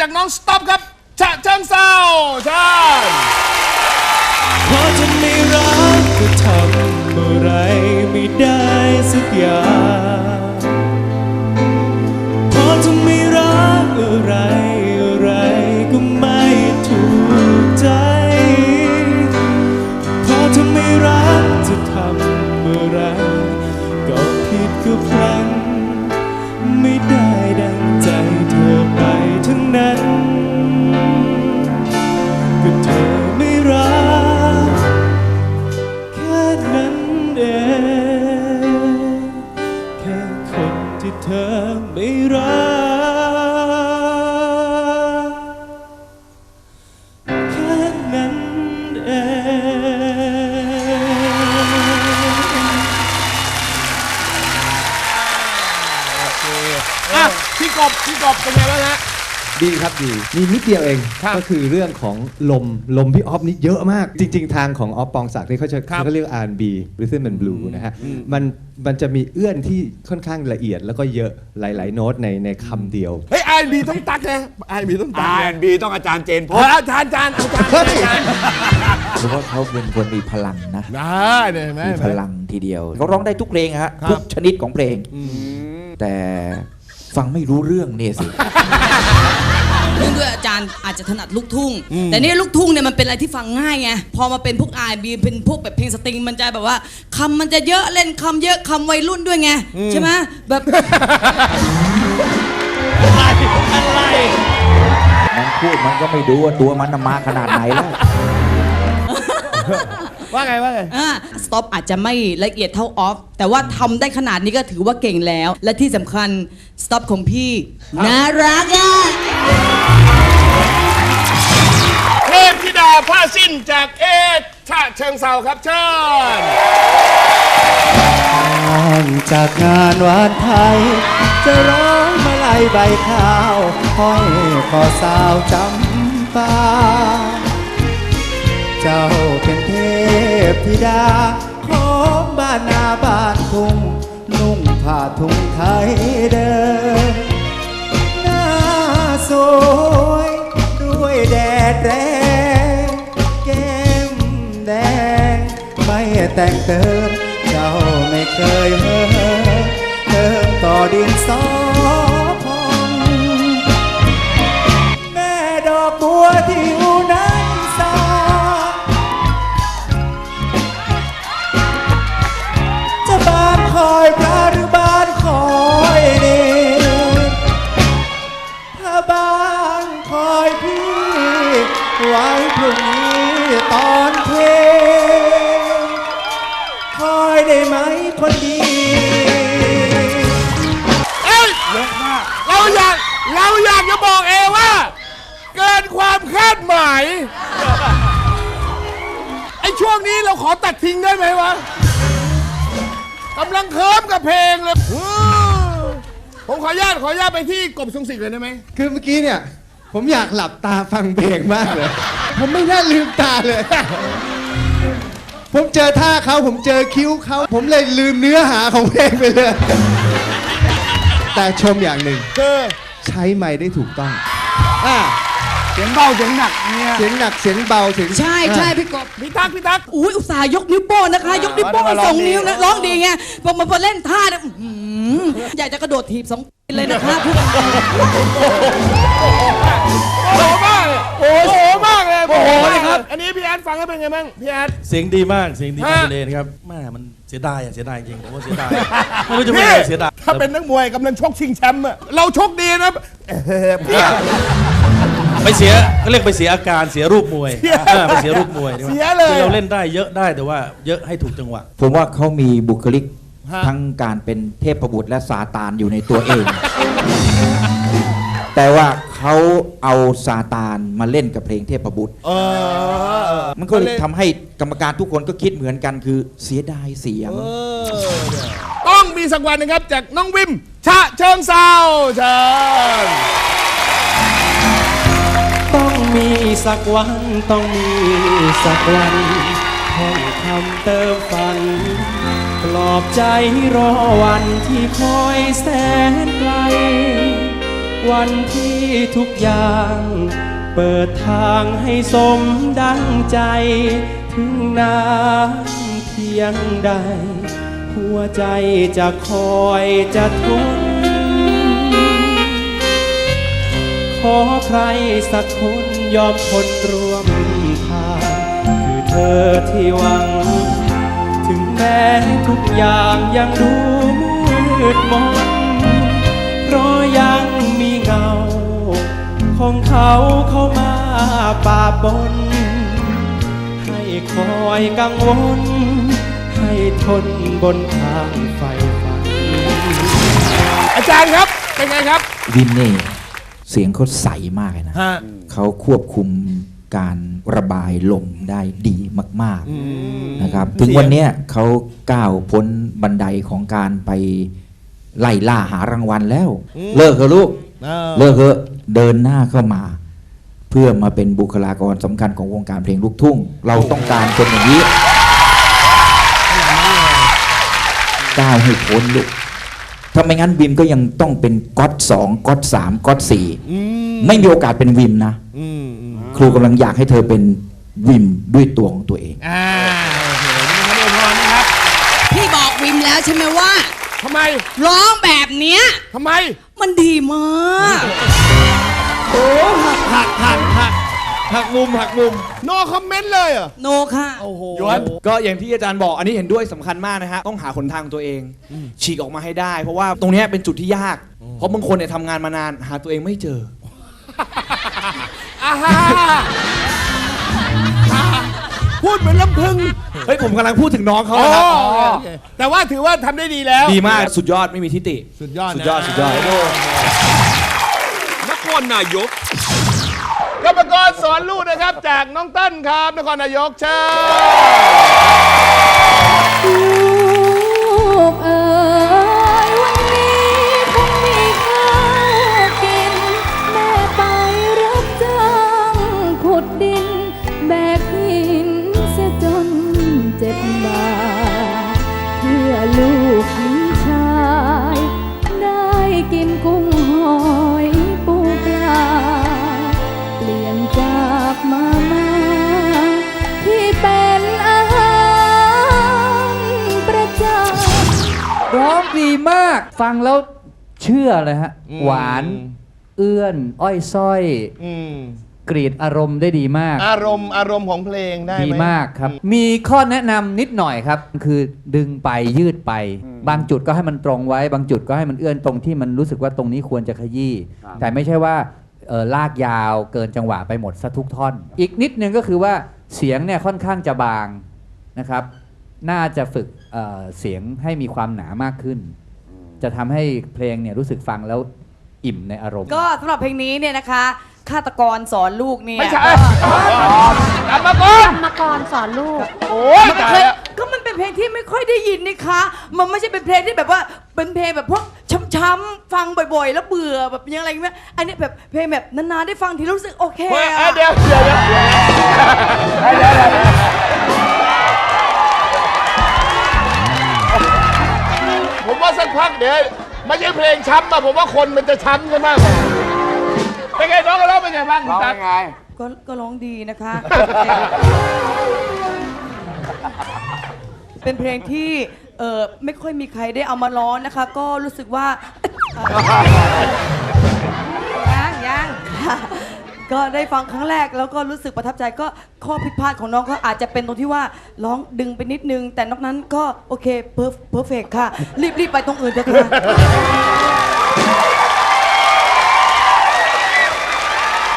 จากน้องสต็อปครับฉะเชิงเซาเชิญ กบพี่กบเป็นไงบ้างฮะ ดีครับดีมีนิดเดียวเอง ครับก็คือเรื่องของลมลมพี่ออฟนี่เยอะมาก จริง ๆ ทางของออฟปองศักดิ์นี่เขาจะครับเขาเรียก R&B Rhythm and Blue นะฮะมันมันจะมีเอื้อนที่ค่อนข้างละเอียดแล้วก็เยอะหลาย ๆ โน้ตในในคำเดียว เฮ้ยไอบีต้องตักนะไอบีต้องตักอานะบีต้องอาจารย์เจนพเอบออาจารย์อาจารย์อาจารย์อาจารย์เพราะว่าเขาเป็นคนมีพลังนะ ได้เนี่ยเห็นไหมมีพลังทีเดียว เขาร้องได้ทุกเพลงฮะ ครับ ทุกชนิดของเพลง แต่ ฟังไม่รู้เรื่องเนี่ยสิ เนื่องด้วยอาจารย์อาจจะถนัดลูกทุ่งแต่นี่ลูกทุ่งเนี่ยมันเป็นอะไรที่ฟังง่ายไง พอมาเป็นพวก R&B เป็นพวกแบบเพลงสตริงมันจะแบบว่าคำมันจะเยอะเล่นคำเยอะคำวัยรุ่นด้วยไง ใช่ไหมแบบมันพูดมันก็ไม่ดูว่าตัวมันน่ะมาขนาดไหนแล้ว ว่าไงว่าไงสต็อปอาจจะไม่ละเอียดเท่าออฟ แต่ว่าทำได้ขนาดนี้ก็ถือว่าเก่งแล้ว และที่สำคัญสต็อปของพี่น่ารักอะ เทพธิดาผ้าสิ้นจากเอชะเชิงเซาครับเชิญจากงานวานไทย จะร้องมาลายใบข้าวห้อยคอสาวจำปา เจ้าเป็นเทพธิดาของบ้านนาบ้านทุ่งนุ่งผ้าทุ่งไทยเดินหน้าสวยด้วยแดดแรงแก้มแดงไม่แต่งเติม เจ้าไม่เคยเห่อเติมต่อดินสอ ตอนเพลงคอยได้ไหมคนดีเอ้ยเยอะมากเราอยากเราอยากจะบอกเอว่า เกินความคาดหมาย ไอ้ช่วงนี้เราขอตัดทิ้งได้ไหมวะกำลังเคิร์มกับเพลงเลยอื้อผมขออนุญาตขออนุญาตไปที่กบทรงศิษย์เลยได้ไหม คือเมื่อกี้เนี่ย ผมอยากหลับตาฟังเพลงมากเลย ผมไม่น่าลืมตาเลย ผมเจอท่าเขาผมเจอคิ้วเขาผมเลยลืมเนื้อหาของเพลงไปเลย แต่ชมอย่างหนึ่งคือใช้ไม้ได้ถูกต้องอ่าเสียงเบาเสียงหนักเนี่ยเสียงหนักเสียงเบาเสียงใช่ใช่พี่กบพี่ตั๊กพี่ตั๊กอุ้ยอุตส่าห์ยกนิ้วโป้งนะคะ ยกนิ้วโป้งร้องดีสองนิ้วนะร้องดีไงพอมาพอเล่นท่าเนี่ยอื้อหืออยากจะกระโดดถีบสองเลยนะคะพูดโอ้โห อันนี้พี่แอดฟังแล้วเป็นไงบ้างพี่แอด เสียงดีมาก เสียงดีมากฮะคุณเอนะครับแม่มันเสียดายอะเสียดายจริงผมว่าเสียดายไม่รู้จะเป็นพี่อะไรเสียดายถ้าเป็นนักมวยกำลังชกชิงแชมป์อะเราชกดีนะเออพี่ไปเสียเขาเรียกไปเสียอาการเสียรูปมวยเสียเออไปเสียรูปมวยดีกว่าเสียเลย คือเราเล่นได้เยอะได้แต่ว่าเยอะให้ถูกจังหวะ ผมว่าเขามีบุคลิกฮะ ทั้งการเป็นเทพบุตรและซาตานอยู่ในตัวเอง แต่ว่า เขาเอาซาตานมาเล่นกับเพลงเทพบุตร เออมันก็เลยทำให้กรรมการทุกคนก็คิดเหมือนกันคือเสียดายเสียงต้องมีสักวันหนะครับ จากน้องวิม ชะเชิงเซาเชิญต้องมีสักวันต้องมีสักวันท่องคำเติมฝัน ปลอบใจรอวันที่คอยแสนไกล วันที่ทุกอย่าง เปิดทางให้สมดังใจ ถึงนานเพียงใด หัวใจจะคอยจะทน ขอใครสักคนยอมทนรวมทาง คือเธอที่หวัง ถึงแม้ทุกอย่างยังดูมืดมน ของเขาเข้ามาป่าบน ให้คอยกังวล ให้ทนบนทางไฟฝัน อาจารย์ครับ เป็นไงครับ วินนี่เสียงเขาใสมากเลยนะ ฮะ เขาควบคุมการระบายลมได้ดีมากๆนะครับ ถึงวันเนี้ยเขาก้าวพ้นบันไดของการไปไล่ล่าหารางวัลแล้ว เลิกเถอะลูก เออเลิกเถอะเดินหน้าเข้ามา เพื่อมาเป็นบุคลากรสำคัญของวงการเพลงลูกทุ่ง เราต้องการคนอย่างนี้ก้าวให้พ้นลูกถ้าไม่งั้นวิมก็ยังต้องเป็นก๊อตสองก๊อตสามก๊อตสี่อืมไม่มีโอกาสเป็นวิมนะอืมอืมครูกำลังอยากให้เธอเป็นวิมด้วยตัวของตัวเองอ่าโอเคนี่ครับอวยพรนะครับพี่บอกวิมแล้วใช่ไหมว่า ทำไมร้องแบบเนี้ย ทำไม มันดีมากหักหักหักหักมุมหักมุมโนคอมเมนต์เลยเหรอโนค่ะ โอ้โหยวนก็อย่างที่อาจารย์บอกอันนี้เห็นด้วยสำคัญมากนะฮะ ต้องหาหนทางตัวเอง ฉีกออกมาให้ได้ เพราะว่าตรงเนี้ยเป็นจุดที่ยาก เพราะบางคนเนี่ยทำงานมานานหาตัวเองไม่เจออาฮา พูดเหมือนลำพึง เฮ้ยผมกำลังพูดถึงน้องเขาอ๋อนะครับโอเคโอเคแต่ว่าถือว่าทำได้ดีแล้ว ดีมากสุดยอดไม่มีทิฏฐิสุดยอดนะ สุดยอดสุดยอด นครนายก กรรมกรสอนลูกนะครับ จากน้องเต้นครับ นครนายกเชิญ มาก ฟังแล้วเชื่อเลยฮะหวาน เอื้อน อ้อยส้อย อืมกรีดอารมณ์ได้ดีมาก อารมณ์อารมณ์ของเพลงได้ไหมดีมากครับ มีข้อแนะนำนิดหน่อยครับ คือดึงไปยืดไป บางจุดก็ให้มันตรงไว้ บางจุดก็ให้มันเอื้อนตรงที่มันรู้สึกว่าตรงนี้ควรจะขยี้ แต่ไม่ใช่ว่าเออลากยาวเกินจังหวะไปหมดซะทุกท่อน อีกนิดนึงก็คือว่าเสียงเนี่ยค่อนข้างจะบางนะครับ น่าจะฝึกเอ่อเสียงให้มีความหนามากขึ้น จะทำให้เพลงเนี่ยรู้สึกฟังแล้วอิ่มในอารมณ์ ก็สำหรับเพลงนี้เนี่ยนะคะฆาตกรสอนลูกเนี่ยไม่ใช่ก็กรรมกรกรรมกรสอนลูก โอ้ยตายเคยแล้ว ก็มันเป็นเพลงที่ไม่ค่อยได้ยินนี่คะ มันไม่ใช่เป็นเพลงที่แบบว่าเป็นเพลงแบบพวกช้ำๆฟังบ่อยๆ แล้วเบื่อแบบยังอะไรเงี้ยอันนี้แบบเพลงแบบนานๆได้ฟังทีรู้สึกโอเคเฮ้ยอะเดี๋ยวเดี๋ยวเดี๋ยวเดี๋ยวเดี๋ยวเดี๋ยว สักพักเดี๋ยวไม่ใช่เพลงช้ำอะผมว่าคนมันจะช้ำกันมากกว่าเป็นไงน้องก็ร้องเป็นไงบ้างคุณตั๊กก็ก็ร้องดีนะคะ เป็นเพลงที่เออไม่ค่อยมีใครได้เอามาร้องนะคะ ก็รู้สึกว่า ยังยังค่ะ ก็ได้ฟังครั้งแรกแล้วก็รู้สึกประทับใจก็ข้อผิดพลาดของน้องก็อาจจะเป็นตรงที่ว่าร้องดึงไปนิดนึง แต่นอกนั้นก็โอเคเพอร์เพอร์เฟกค่ะ รีบรีบไปตรงอื่นเถอะค่ะ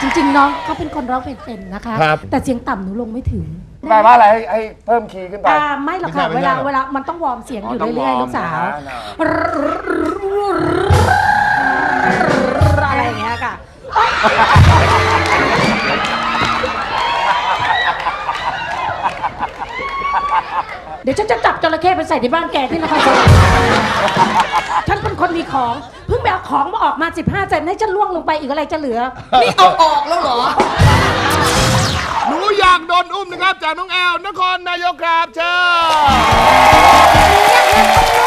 จริงๆน้องเขาเป็นคนร้องเพลงเป็นนะคะ ครับ แต่เสียงต่ำหนูลงไม่ถึงแปลว่าอะไรให้ให้เพิ่มคีย์ขึ้นไป อ่าไม่หรอกค่ะไม่เวใช่ลาไม่ใช่ เวลามันต้องวอร์มเสียงอยู่อ๋อต้องเรื่อยวอร์มๆลูกสาวนะอะไรอย่างเงี้ยค่ะ เดี๋ยวฉันจะจับจระเข้ไปใส่ในบ้านแกที่นครสวรรค์ฉันเป็นคนมีของ เพิ่งไปเอาของมาออกมา 15เซนให้ฉันล่วงลงไปอีกอะไรจะเหลือ นี่เอาออกแล้วเหรอ หนูอยากโดนอุ้มนะครับ จากน้องแอลนครนายกครับเชิญ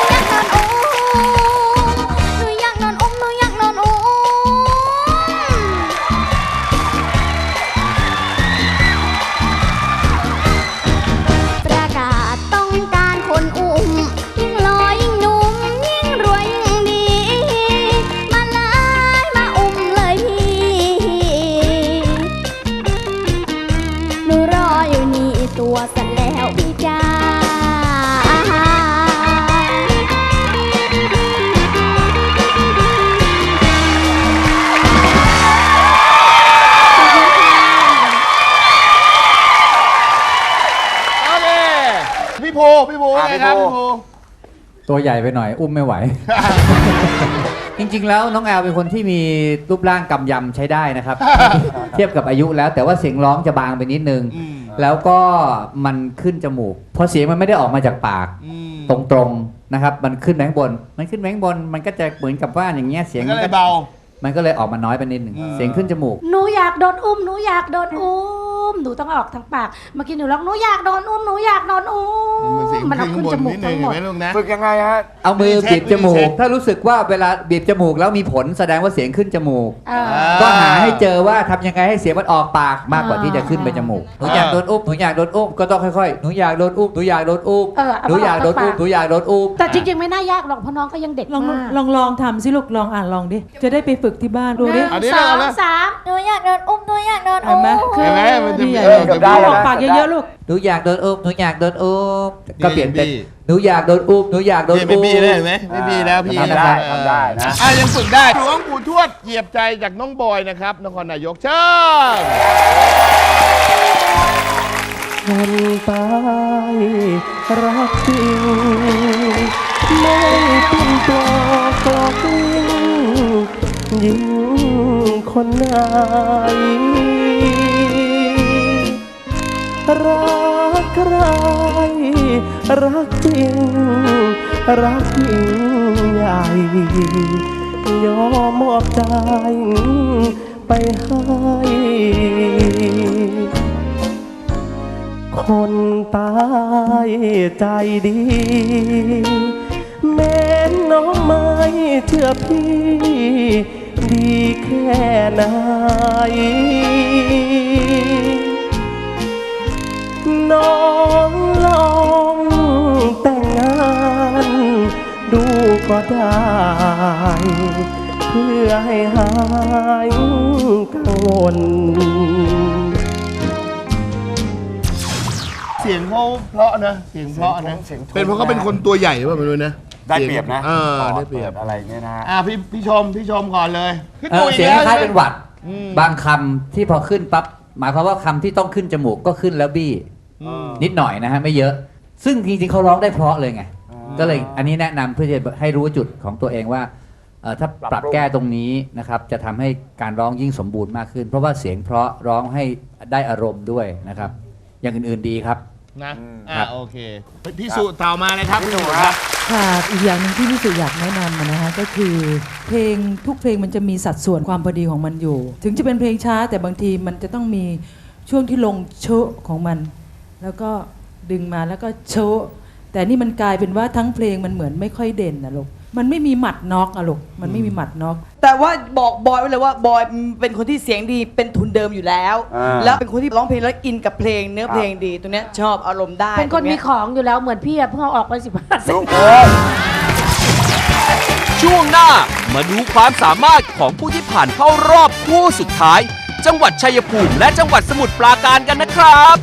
ไงครับพี่พี่ภูภูตัวใหญ่ไปหน่อย อุ้มไม่ไหว จริงๆ แล้วน้องแอลเป็นคนที่มีรูปร่างกำยำใช้ได้นะครับ เทียบกับอายุแล้วแต่ว่าเสียงร้องจะบางไปนิดนึงแล้วก็มันขึ้นจมูก เพราะเสียงมันไม่ได้ออกมาจากปากตรงๆนะครับ มันขึ้นแบงบน มันขึ้นแบงบน มันก็จะเหมือนกับว่าอย่างเงี้ยเสียงก็เลยเบา มันก็เลยออกมาน้อยไปนิดหนึ่งเสียงขึ้นจมูก หนูอยากโดนอุ้ม หนูอยากโดนอุ้ม หนูต้องออกทางปากเมื่อกี้หนูร้องหนูอยากโดนอุ้มหนูอยากโดนอุ้มมันเสียงมันเอาขึ้ขึ้นนบนจมูกนิดนึทั้งงหมเห็นดไหมลูกนะ ฝึกยังไงฮะ เอามือไม่ได้เช็บีคบจมูไม่ได้กเช็คถ้ารู้สึกว่าเวลาบีบจมูกแล้วมีผลแสดงว่าเสียงขึ้นจมูก เออ ก็หาให้เจอว่าทำยังไงให้เสียงมันออกปากมากกว่าอ่าที่จะขึ้นไปจมูก หนูอยากโดนอุ้มหนูอยากโดนอุ้มก็ต้องค่อยๆ หนูอยากโดนอุ้มหนูอยากโดนอุ้มเออเอาหนูอยากโดนอุ้มปาก หนูอยากโดนอุ้มแต่จริงๆไม่น่ายากหรอกเพราะน้องก็ยังเด็กลองมากลองลองทำสิลูกลองอ่านลองดิจะได้ไปฝึกที่บ้านดูหดินึ่งอันนี้สนะองเอาละสามหนูอยากโดนอุ้มหนูอยากโดนเห็อุ้นมไหมเห็นไหมมันจะมีใหญ่เออเกือบได้อแล้วอกนะ ปากเยอะๆลูก หนูอยากโดนอุ้มหนูอยากโดนอุ้มก็เปลี่ยนเป็นบี้หนูอยากโดนอุ้มหนูอยากโดนนี่ไม่อุ้ม บี้เลยเห็นไหมไม่บี้แล้วพี่ทำได้ทำได้นะ อะยังฝึกได้หลวงปู่ทวดเหยียบใจจากน้องบอยนะครับนครนายกเชิญคนตายรักจริงไม่เป็นตัวกลอกลิ้งยิงคนไหน รักใคร รักจริง รักยิ่งใหญ่ ยอมมอบใจไปให้ คนตายใจดี แม้น้องไม่เชื่อพี่ ดีแค่ไหน น้องลองแต่งงานดูก็ได้ เพื่อให้หายกังวล เสียงเขาเพราะนะ เสียงเพราะนะเสียงทุ้มเป็นเพราะเขาเป็นคนตัวใหญ่หรือเปล่าไม่รู้นะได้เปรียบนะเออได้เปรียบอะไรเงี้ยนะฮะอะพี่พี่ชมพี่ชมก่อนเลยขึ้นเอตัวออีกเสียงแล้วคล้ายๆใช่เป็นไหมหวัดอืมบางคำที่พอขึ้นปั๊บหมายความว่าคำที่ต้องขึ้นจมูกก็ขึ้นแล้วบี้ นิดหน่อยนะฮะไม่เยอะ ซึ่งจริงๆเขาร้องได้เพราะเลยไง ก็เลยอันนี้แนะนำเพื่อจะให้รู้จุดของตัวเองว่าเอ่อถ้าปรับแก้ตรงนี้นะครับ จะทำให้การร้องยิ่งสมบูรณ์มากขึ้น เพราะว่าเสียงเพราะร้องให้ได้อารมณ์ด้วยนะครับ อย่างอื่นๆดีครับ นะคอะรับ โอเคพี่สุต่อมาเลยครับพี่สุครับ ค่ะอีกอย่างหนึ่งที่พี่สุอยากแนะนำอะนะคะก็คือ เพลงทุกเพลงมันจะมีสัดส่วนความพอดีของมันอยู่ ถึงจะเป็นเพลงช้าแต่บางทีมันจะต้องมีช่วงที่ลงโชะของมัน แล้วก็ดึงมาแล้วก็โชะแต่นี่มันกลายเป็นว่าทั้งเพลงมันเหมือนไม่ค่อยเด่นนะลูกมันไม่มีหมัดน็อกอะลูกมันไม่มีหมัดน็อกแต่ว่าบอกบอยไว้เลยว่าบอยเป็นคนที่เสียงดีเป็นทุนเดิมอยู่แล้ว อ่า แล้วเป็นคนที่ร้องเพลงแล้วอินกับเพลงเนื้อเพลงดีตรงเนี้ยชอบอารมณ์ได้เป็นคนตรงมีย ของอยู่แล้วเหมือนพี่อะเพิ่งเอาออกไปสิบห้าลูกเอ้ยช่วงหน้ามาดูความสามารถของผู้ที่ผ่านเข้ารอบคู่สุดท้าย จังหวัดชัยภูมิและจังหวัดสมุทรปราการกันนะครับ